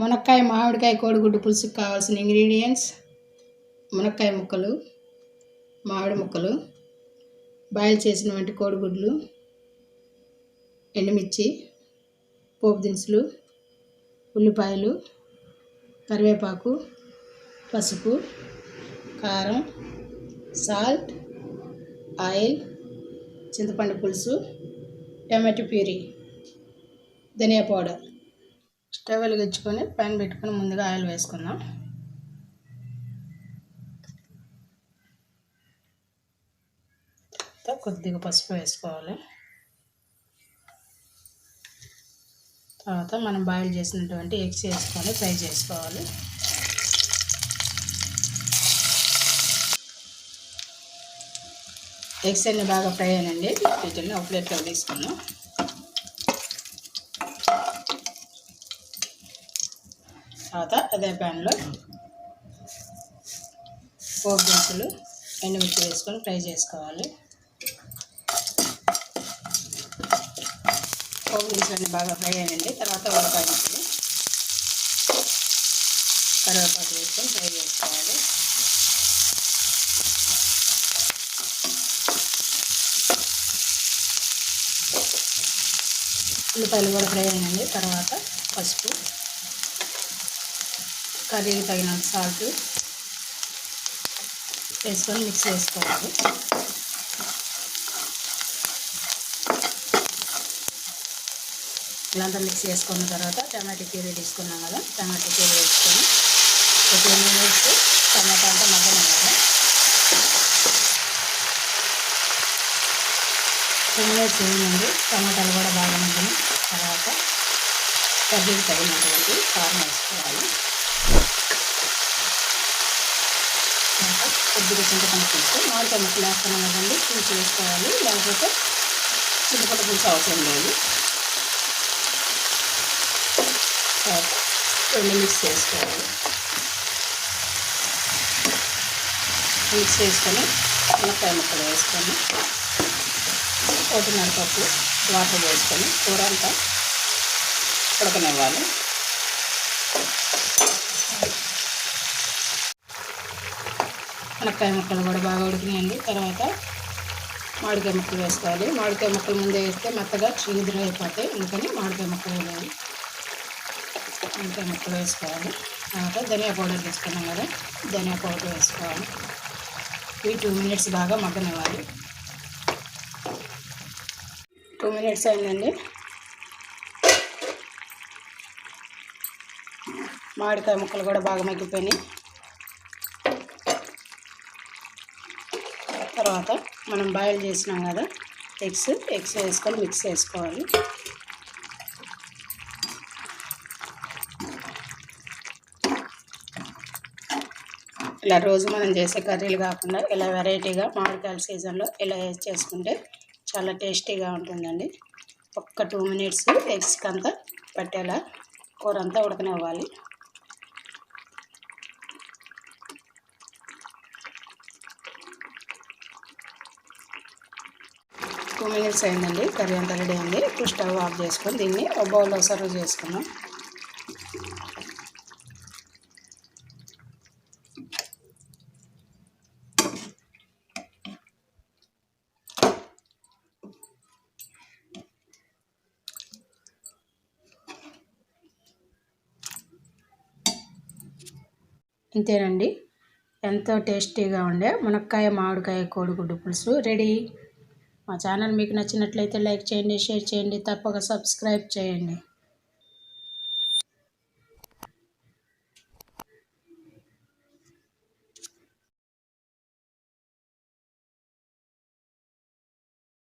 మునక్కాయ మామిడికాయ కోడిగుడ్డు పులుసుకు కావాల్సిన ఇంగ్రీడియంట్స్ మునక్కాయ ముక్కలు మామిడి ముక్కలు బాయిల్ చేసినటువంటి కోడిగుడ్లు ఎండుమిర్చి పోపు దినుసులు ఉల్లిపాయలు కరివేపాకు పసుపు కారం సాల్ట్ ఆయిల్ చింతపండు పులుసు టమాటో ప్యూరీ ధనియా పౌడర్. స్టవ్ వెలిగించుకొని పైన పెట్టుకొని ముందుగా ఆయిల్ వేసుకుందాం. కొద్దిగా పసుపు వేసుకోవాలి. తర్వాత మనం బాయిల్ చేసినటువంటి ఎగ్స్ వేసుకొని ఫ్రై చేసుకోవాలి. ఎగ్స్ అన్నీ బాగా ఫ్రై అయినండి వీటిని ఒక ప్లేట్లో తీసుకున్నాం తర్వాత అదే ప్యాన్లో పోపు దినుసులు ఎండుమిర్చి వేసుకొని ఫ్రై చేసుకోవాలి. పోపు దినుసులన్నీ బాగా ఫ్రై అయ్యండి తర్వాత ఉల్లిపాయ ముక్కలు కరివేపాకు వేసుకొని ఫ్రై చేసుకోవాలి. ఉల్లిపాయలు కూడా ఫ్రై అయ్యండి తర్వాత పసుపు కర్రీకి తగినంత సాల్ట్ వేసుకొని మిక్స్ చేసుకోవాలి. ఇలాంతా మిక్స్ చేసుకున్న తర్వాత టమాటో ప్యూరీ తీసుకున్నాం కదా టమాటో ప్యూరీ వేసుకొని ఒక టూ మినిట్స్ టమాటా అంతా మగ్గనివ్వాలి టూ మినిట్స్ వేయండి టమాటాలు కూడా బాగా మగ్గిన తర్వాత కర్రీకి తగినటువంటి కారం వేసుకోవాలి. కొద్దిగా చింతపండు పులుసు మామిడికాయ ముక్కలు వేస్తున్నాం కదండి పులుసు వేసుకోవాలి లేకపోతే చింతపండు పులుసు అవసరం లేదు. రెండు మిక్స్ చేసుకోవాలి. మిక్స్ చేసుకొని మునక్కాయ ముక్కలు వేసుకొని ఒకటిన్నర కప్పు వాటర్ వేసుకొని కూర అంతా ఉడకనివ్వాలి. మునక్కాయ ముక్కలు కూడా బాగా ఉడికినాయండి. తర్వాత మామిడికాయ ముక్కలు వేసుకోవాలి. మామిడికాయ ముక్కలు ముందే వేస్తే మెత్తగా చీదులు అయిపోతాయి. అందుకని మామిడికాయ ముక్కలు వేయాలి. మామిడికాయ ముక్కలు వేసుకోవాలి. తర్వాత ధనియా పౌడర్ తీసుకున్నాం కదా ధనియా పౌడర్ వేసుకోవాలి. ఈ టూ మినిట్స్ బాగా మగ్గనివ్వాలి. టూ మినిట్స్ అయిందండి. మామిడికాయ ముక్కలు కూడా బాగా మగ్గిపోయినాయి. తర్వాత మనం బాయిల్ చేసినాం కదా ఎగ్స్ ఎగ్స్ వేసుకొని మిక్స్ చేసుకోవాలి. ఇలా రోజు మనం చేసే కర్రీలు కాకుండా ఇలా వెరైటీగా మామిడికాయల సీజన్లో ఇలా చేసుకుంటే చాలా టేస్టీగా ఉంటుందండి. ఒక్క టూ మినిట్స్ ఎగ్స్కి అంతా పట్టేలా కూర అంతా ఉడకనివ్వాలి. టూ మినిట్స్ అయిందండి. కర్రీ అంతా రెడీ అయింది. ఇప్పుడు స్టవ్ ఆఫ్ చేసుకొని దీన్ని ఒక బౌల్లో సర్వ్ చేసుకున్నాం ఇంతేనండి. ఎంతో టేస్టీగా ఉండే మునక్కాయ మామిడికాయ కోడిగుడ్డు పులుసు రెడీ. మా ఛానల్ మీకు నచ్చినట్లయితే లైక్ చేయండి షేర్ చేయండి తప్పక సబ్స్క్రైబ్ చేయండి.